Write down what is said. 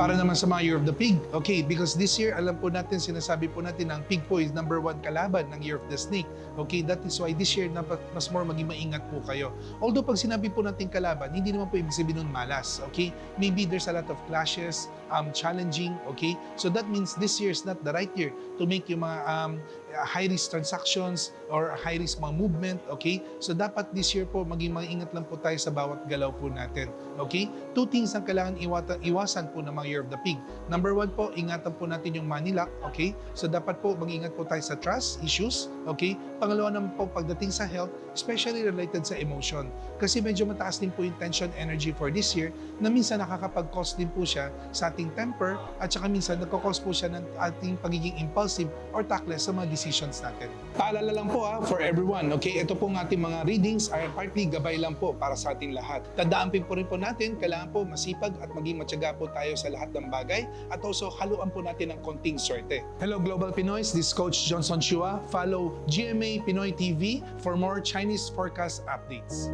Para naman sa mga Year of the Pig. Okay, because this year, alam po natin, sinasabi po natin, ang pig po is number one kalaban ng Year of the Snake. Okay, that is why this year, dapat mas more maging maingat po kayo. Although pag sinabi po natin kalaban, hindi naman po ibig sabihin nun malas. Okay, maybe there's a lot of clashes, um, challenging. Okay, so that means this year is not the right year to make yung mga um, high-risk transactions or high-risk mga movement. Okay, so dapat this year po, maging maingat lang po tayo sa bawat galaw po natin. Okay, two things ang kailangan iwatan, iwasan po ng mga Year of the Pig. Number one po, ingatan po natin yung money luck. Okay, so dapat po mag-ingat po tayo sa trust issues. Okay, pangalawa naman po pagdating sa health, especially related sa emotion. Kasi medyo mataas din po yung tension energy for this year na minsan nakakapag-cause din po siya sa ating temper at saka minsan nagkakause po siya ng ating pagiging impulsive or tactless sa mga decisions natin. Paalala lang po ah, for everyone, okay, ito pong ating mga readings ay partly gabay lang po para sa ating lahat. Tandaan po rin po natin, kailangan po masipag at maging matyaga po tayo sa lahat ng bagay at also haluan po natin ng konting swerte. Hello Global Pinoys, this is Coach Johnson Chua. Follow GMA Pinoy TV for more Chinese forecast updates.